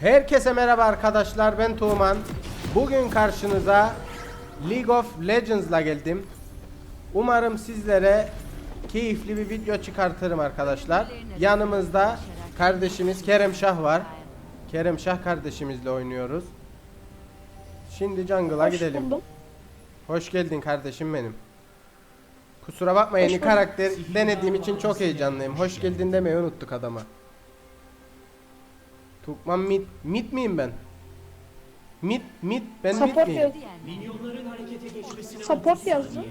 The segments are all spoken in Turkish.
Herkese merhaba arkadaşlar ben Tuğman. Bugün karşınıza League of Legends'la geldim. Umarım sizlere keyifli bir video çıkartırım arkadaşlar. Yanımızda kardeşimiz Kerem Şah var. Kerem Şah kardeşimizle oynuyoruz. Şimdi jungle'a gidelim. buldum. Hoş geldin kardeşim benim. Kusura bakma yeni karakter denediğim için çok heyecanlıyım. Hoş geldin demeyi unuttuk adama. Tukman mit mit miyim ben? Mit mit ben Support miyim? yaz. Support yazdı.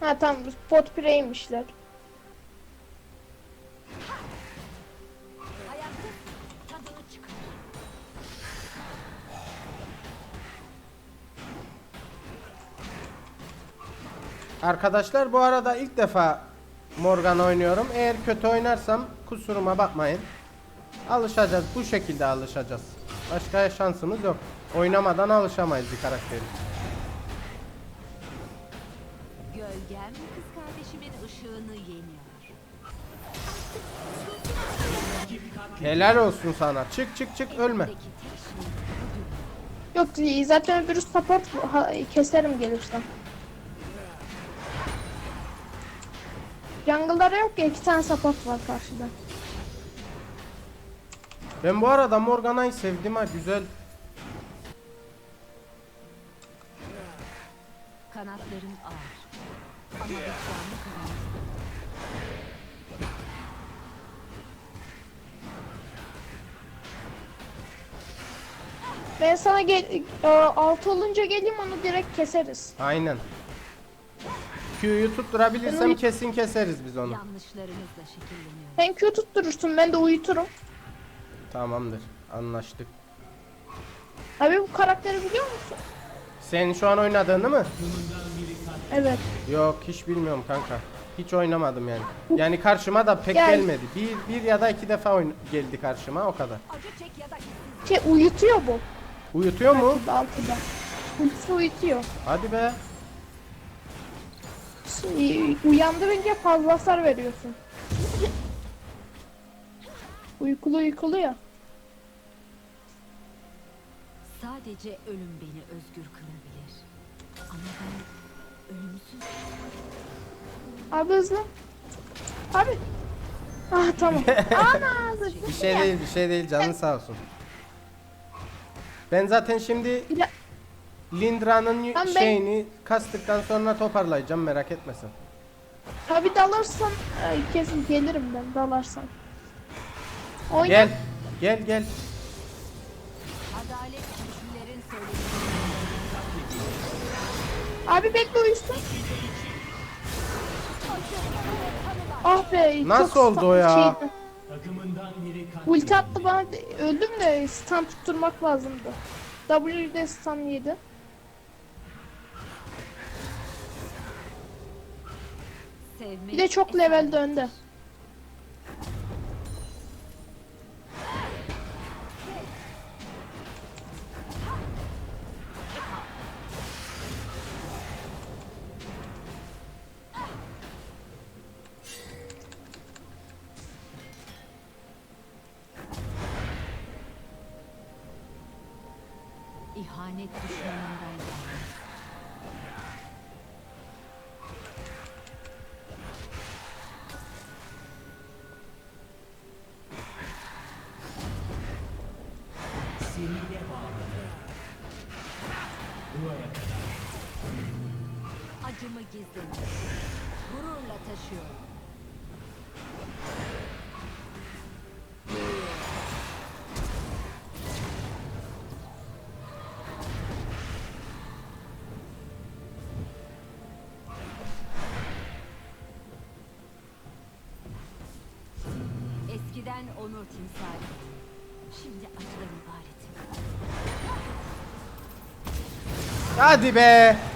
Ha tamam bot pireymişler. Arkadaşlar bu arada ilk defa Morgan oynuyorum. Eğer kötü oynarsam kusuruma bakmayın. Alışacağız. Bu şekilde alışacağız. Başka şansımız yok. Oynamadan alışamayız bir karakteri. Gölgem kız kardeşimin ışığını yeniyor. Helal olsun sana. Çık çık çık ölme. Elimdeki tek şey Yok zaten öbürü support ha, keserim gelirsen. Jungle'lara yok ya iki tane support var karşıda. Ben bu arada Morgana'yı sevdim ha güzel. kanatların ağır. Ama kadar. Ben sana gel e, altı olunca geleyim onu direkt keseriz. Aynen. Q'yu tutturabilirsem Ben uy- kesin keseriz biz onu. Yanlışlarımızla şekilleniyor. Sen Q tutturursun ben de uyuturum. Tamamdır. Anlaştık. Abi bu karakteri biliyor musun? Sen şu an oynadığını mı? Evet. Yok hiç bilmiyorum kanka. Hiç oynamadım yani. Yani karşıma da pek Gel. gelmedi. Bir, bir ya da iki defa oyun geldi karşıma o kadar. Şey uyutuyor bu. Uyutuyor mu? Altıda. Ultisi uyutuyor. Hadi be. Şey, Uyandırınca fazla hasar veriyorsun. Uykulu uykulu ya. Sadece ölüm beni özgür kılabilir. Ama ben ölümsüz. Abi hızlı. Abi. Ah tamam. Ana Bir şey değil bir şey değil canın sağ olsun. Ben zaten şimdi Bir de- Lindra'nın Tamam, ben- şeyini kastıktan sonra toparlayacağım merak etmesin. Tabi dalarsan kesin gelirim ben dalarsan. Oyna. Gel. Gel gel. Abi bekle uyusun. Ah be. Nasıl oldu o ya? şeydi. Ulti attı bana öldüm de stun tutturmak lazımdı. W'de stun yedi. Bir de çok levelde önde. Eskiden onur timsali. Şimdi acıdan ibaretim. Hadi be.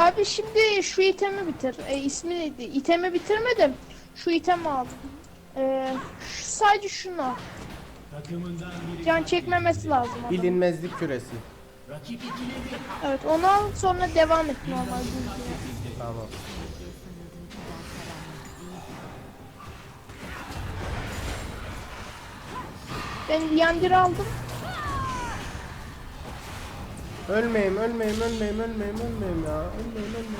Abi şimdi şu itemi bitir. E, ismi neydi? İtemi bitirmedim. Şu itemi aldım. E, şu, sadece şunu. al. Can çekmemesi lazım. Bilinmezlik küresi. Evet onu al sonra devam et normal. Tamam. Ben Liander'ı aldım. Ölmeyeyim, ölmeyeyim, ölmeyeyim, ölmeyeyim, ölmeyeyim ya. Ölmeyeyim.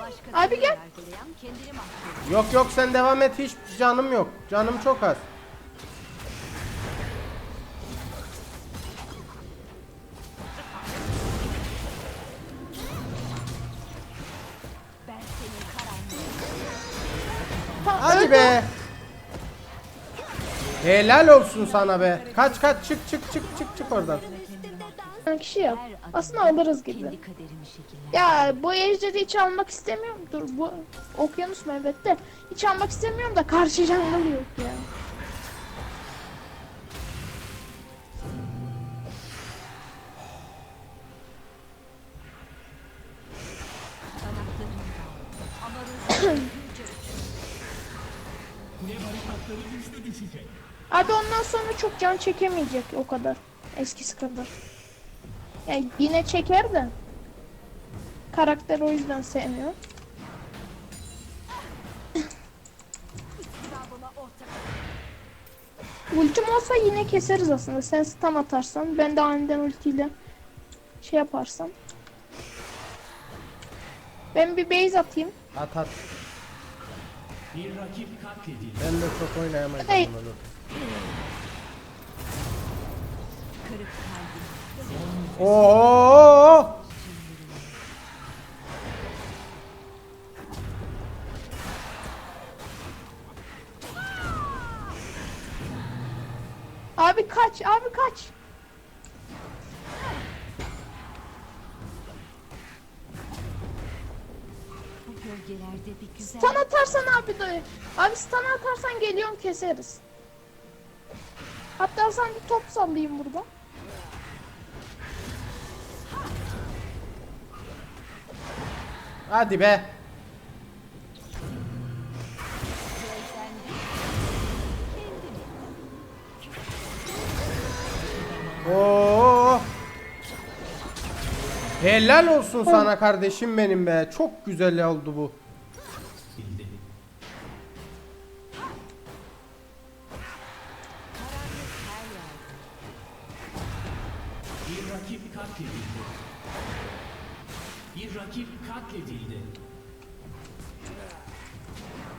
Başkasını Abi gel. Yok yok sen devam et hiç canım yok. Canım çok az. Hadi be. Helal olsun sana be. Kaç kaç çık çık çık çık çık oradan. Kişi adımda Aslında alırız gibi. Ya bu ejderi hiç almak istemiyorum. Dur bu okyanus mu evet de. Hiç almak istemiyorum da karşı jungle yok ya. Sonra çok can çekemeyecek o kadar. Eskisi kadar. Yani yine çeker de. Karakter o yüzden sevmiyor. Ultim olsa yine keseriz aslında. Sen stun atarsan, ben de aniden ultiyle şey yaparsam. Ben bir base atayım. At at. Bir rakip katledildi. Ben de çok oynayamayacağım Hey. bunu. Oo! Abi kaç, abi kaç. Stun atarsan abi de. Abi stun atarsan geliyorum keseriz. Hatta sen bir top sallayayım burada. Hadi be. Oo! Helal olsun sana kardeşim benim be. Çok güzel oldu bu.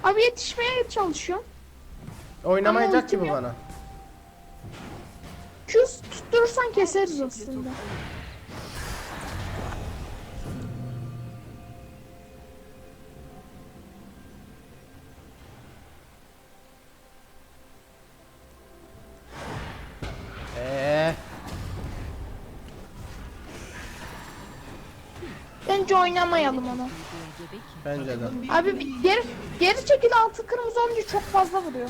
Abi yetişmeye çalışıyorum. Oynamayacak gibi yok. bana. Q tutturursan keseriz aslında. Eee. Bence oynamayalım onu. Bence de. Abi geri, geri çekil altı kırmızı olunca çok fazla vuruyor.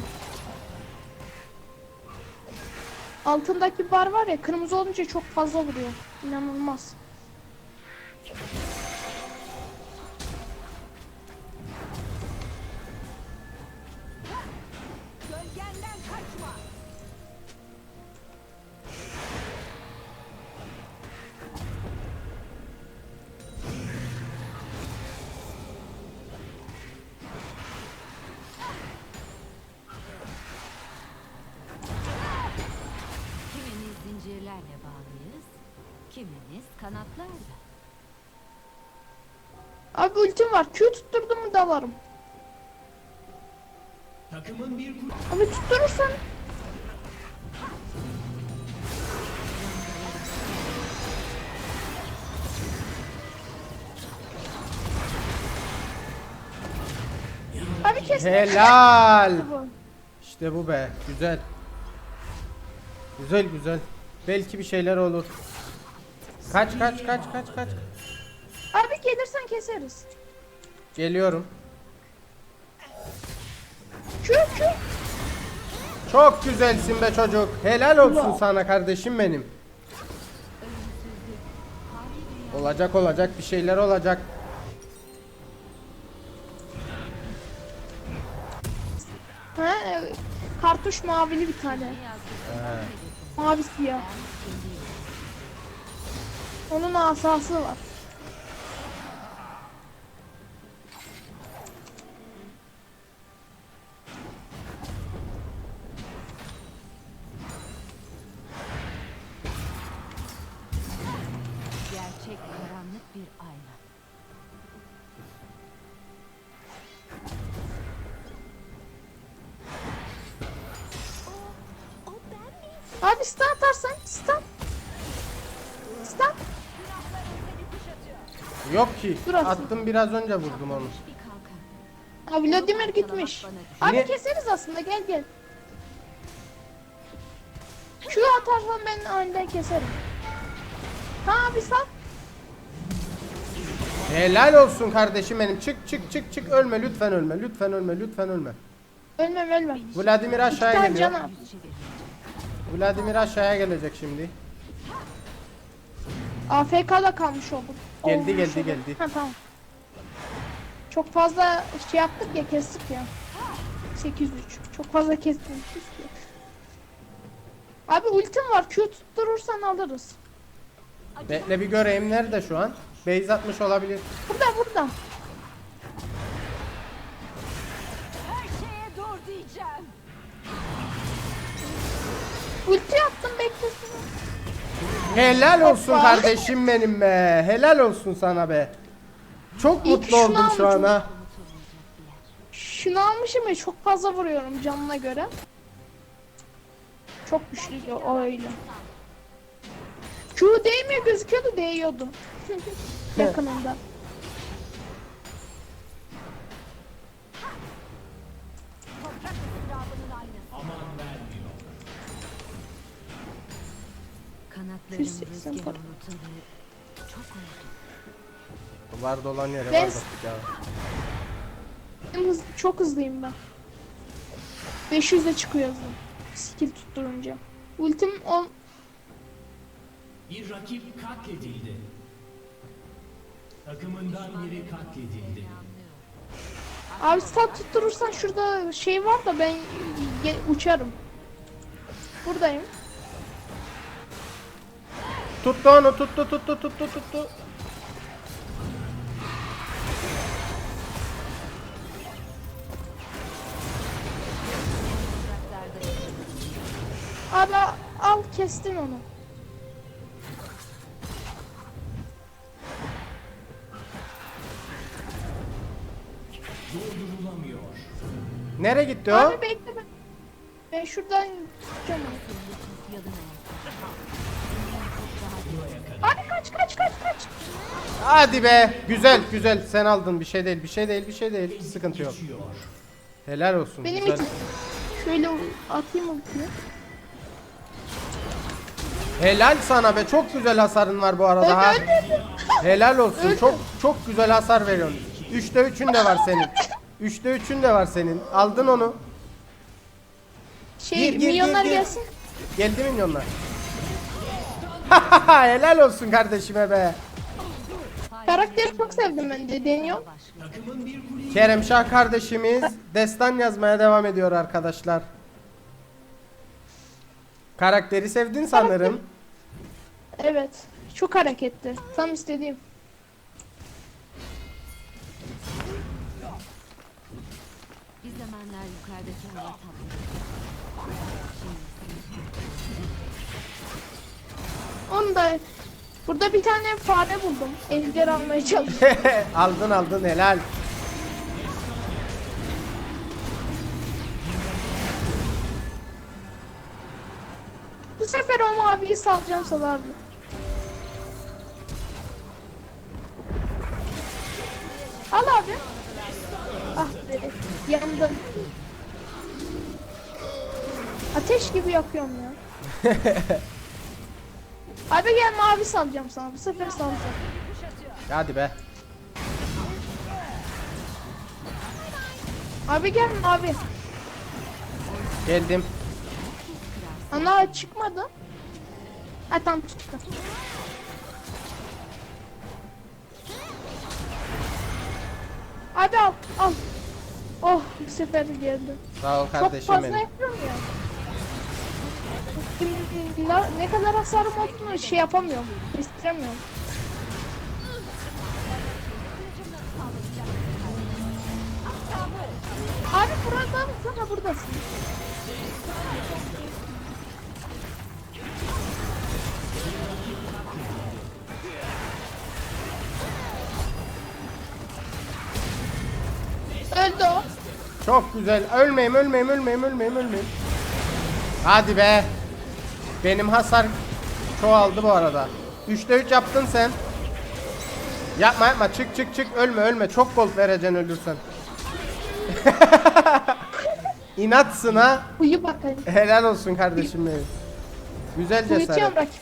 Altındaki bar var ya kırmızı olunca çok fazla vuruyor. İnanılmaz. Var. Q tutturdum mu dalarım. Takımın bir Abi tutturursan Abi kes. Helal. İşte bu be. Güzel. Güzel güzel. Belki bir şeyler olur. Kaç kaç kaç kaç kaç. Abi gelirsen keseriz. Geliyorum. Q Q. Çok güzelsin be çocuk. Helal olsun sana kardeşim benim. Olacak olacak bir şeyler olacak. Ha, kartuş mavili bir tane. Mavi siyah. Onun asası var. Abi stun atarsan stun. Stun. Yok ki. Dur atayım. Attım biraz önce vurdum onu. Ha Vladimir gitmiş. Abi Ne? keseriz aslında gel gel. Şu atarsan ben aniden keserim. Ha abi sal. Helal olsun kardeşim benim. Çık çık çık çık ölme lütfen ölme. Lütfen ölme lütfen ölme. Ölmem ölmem. Vladimir İki aşağıya tane geliyor. can. Vladimir aşağıya gelecek şimdi. AFK'da kalmış oldum. Geldi, Olmuş geldi, oldum. geldi. Ha tamam. Çok fazla şey yaptık ya kestik ya. 803. Çok fazla kesmemişiz ki. Abi ultim var. Q tutturursan alırız. Bekle bir göreyim nerede şu an? Base atmış olabilir. Burada burada. Ulti attım beklesin. Helal olsun Hoppa. kardeşim benim be. Helal olsun sana be. Çok İyi ki mutlu şunu oldum şu an almışım. ha. Şunu almışım ya çok fazla vuruyorum canına göre. Çok güçlü o öyle. Q değmiyor gözüküyordu değiyordu. Yakınında. 180 rüzgara para. Var dolan yere Ben- var bastık ya. Benim hız, çok hızlıyım ben. 500'e çıkıyor hızım. Skill tutturunca. Ultim on Bir rakip katledildi. Takımından biri katledildi. Abi stat tutturursan şurada şey var da ben ge- uçarım. Buradayım. Tuttu onu tuttu tuttu tuttu tuttu. Abi al kestin onu. Nereye gitti o? Abi bekle ben. Ben şuradan tutacağım onu. Abi kaç kaç kaç kaç. Hadi be. Güzel güzel. Sen aldın. Bir şey değil. Bir şey değil. Bir şey değil. Sıkıntı yok. Helal olsun. Benim güzel. için. Şöyle atayım ultiyi. Helal sana be. Çok güzel hasarın var bu arada ha. Helal olsun. Öldü. Çok çok güzel hasar veriyorsun. 3'te 3'ün de var senin. 3'te 3'ün de var senin. Aldın onu. Şey Gir, gir, milyonlar gir, gir. gelsin. Geldi milyonlar. Helal olsun kardeşime be. Karakteri çok sevdim ben de deniyor. Takımın bir kuleyi Kerem Şah kardeşimiz destan yazmaya devam ediyor arkadaşlar. Karakteri sevdin sanırım. Evet. Çok hareketli. Tam istediğim. Bir zamanlar yukarıdaki hava tatlı. Onu da burada bir tane fare buldum. Ejder almaya çalışıyorum. aldın aldın helal. Bu sefer o maviyi salacağım abi. Al abi. Ah be. Yandım. Ateş gibi yakıyorum ya. abi gel mavi salacağım sana. Bu sefer salacağım. Hadi be. Abi gel mavi. Geldim. Ana çıkmadı. Ha tam çıktı. Abi al al. Oh bu sefer geldi. Sağ ol Çok kardeşim fazla benim. yapıyorum ya. Şimdi ne, ne kadar hasarım olduğunu şey yapamıyorum. Kestiremiyorum. Abi burada mısın? Ha buradasın. Öldü o. Çok güzel. Ölmeyeyim ölmeyeyim ölmeyeyim ölmeyeyim ölmeyeyim. Hadi be. Benim hasar çoğaldı bu arada. 3'te 3 yaptın sen. Yapma yapma çık çık çık ölme ölme çok gold vereceksin ölürsen. İnatsın ha. Uyu bakayım. Helal olsun kardeşim benim. Güzel cesaret. Uyutuyorum rakibi.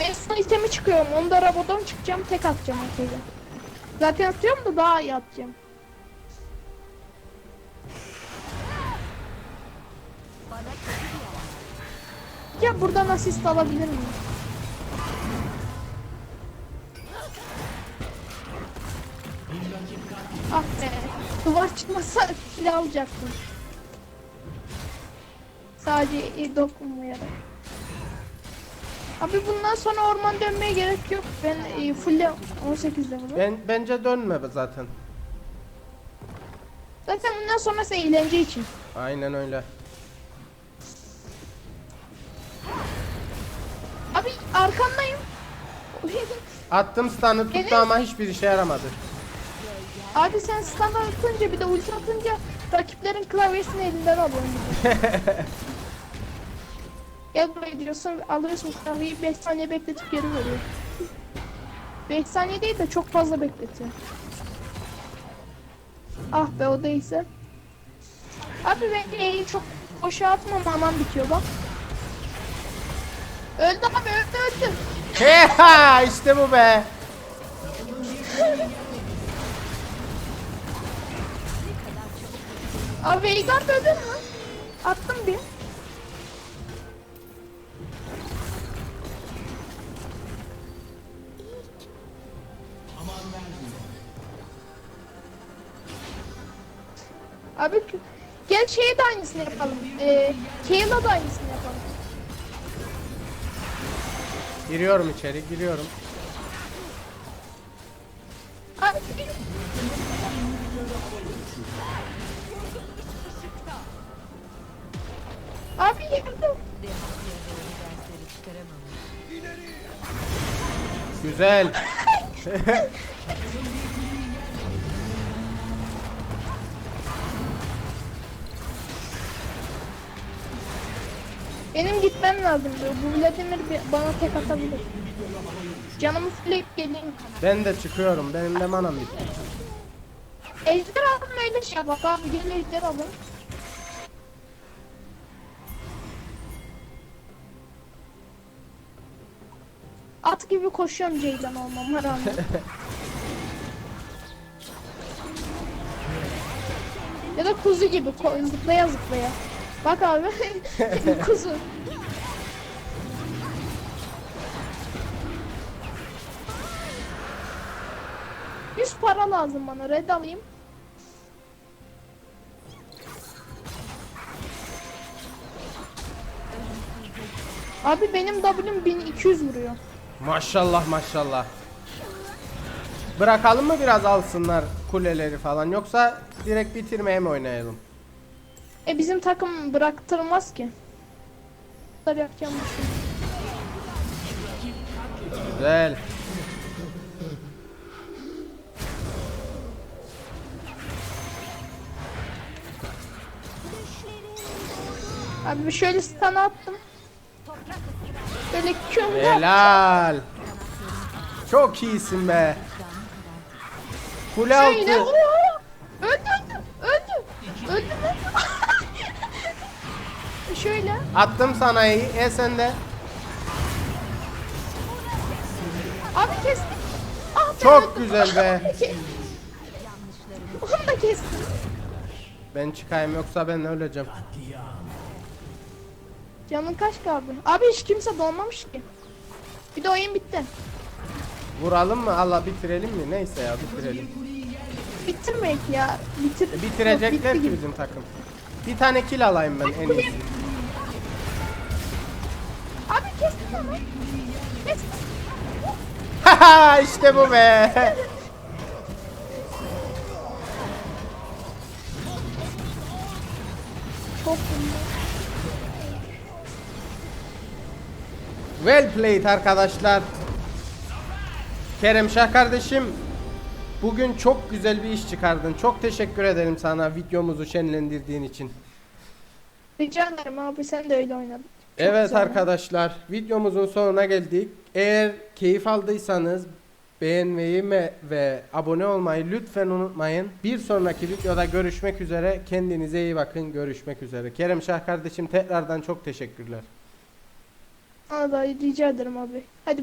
Ben son itemi çıkıyorum. Onu da çıkacağım. Tek atacağım ortaya. Zaten atıyorum da daha iyi atacağım. Ya buradan asist alabilir miyim? Ah be. Duvar çıkmasa silah alacaktım. Sadece dokunmayarak. Abi bundan sonra orman dönmeye gerek yok. Ben e, full 18 level'ım. Ben bence dönme be zaten. Zaten bundan sonrası eğlence için. Aynen öyle. Arkandayım. Attım stun'ı tuttu Evet. ama hiçbir işe yaramadı. Abi sen standart atınca bir de ulti atınca rakiplerin klavyesini elinden alıyorsun. Gel buraya diyorsun alıyorsun klavyeyi 5 saniye bekletip geri veriyor. 5 saniye değil de çok fazla bekletiyor. Ah be o değilse. Abi ben E'yi çok boşa atmam aman bitiyor bak. Öldü abi öldü öldü. Heha işte bu be. Abi Veigar öldü mü? Attım bir. Abi gel şeye de aynısını yapalım. Ee, Kayla da aynısını yapalım. Giriyorum içeri giriyorum. Abi, Abi yardım. Güzel. Benim gitmem lazım diyor. Bu Vladimir bana tek atabilir. Canımı fulleyip geleyim. Ben de çıkıyorum. Benim de manam bitti. Ejder alın öyle şey bak abi gel ejder alın. At gibi koşuyorum Ceylan olmama rağmen. ya da kuzu gibi zıplaya zıplaya. Bak abi kuzu. Yüz para lazım bana red alayım. Abi benim W'm 1200 vuruyor. Maşallah maşallah. Bırakalım mı biraz alsınlar kuleleri falan yoksa direkt bitirmeye mi oynayalım? E bizim takım bıraktırmaz ki. Tabii yapacağım şey. Güzel. Abi şöyle stun attım. Böyle kömür Helal. Çok iyisin be. Kule Şöyle. altı. Öldü öldü. Öldü. Öldü? Şöyle. Attım sana iyi. E sen de. Abi kestim. Ah Çok öldüm. güzel be. Onu da kestim. Ben çıkayım yoksa ben öleceğim. Canın kaç kaldı? Abi hiç kimse dolmamış ki. Bir de oyun bitti. Vuralım mı? Allah bitirelim mi? Neyse ya bitirelim. Bitirmeyek ya. Bitir. Bitirecekler Yok, bitti ki gibi. bizim takım. Bir tane kill alayım ben en iyisi. Abi kestim. Kestim. Haha işte bu be. Çok. Well played arkadaşlar. Kerem Şah kardeşim. Bugün çok güzel bir iş çıkardın. Çok teşekkür ederim sana videomuzu şenlendirdiğin için. Rica ederim abi sen de öyle oynadın. Evet güzel. arkadaşlar videomuzun sonuna geldik. Eğer keyif aldıysanız beğenmeyi me- ve abone olmayı lütfen unutmayın. Bir sonraki videoda görüşmek üzere. Kendinize iyi bakın. Görüşmek üzere. Kerem Şah kardeşim tekrardan çok teşekkürler. Da rica ederim abi. Hadi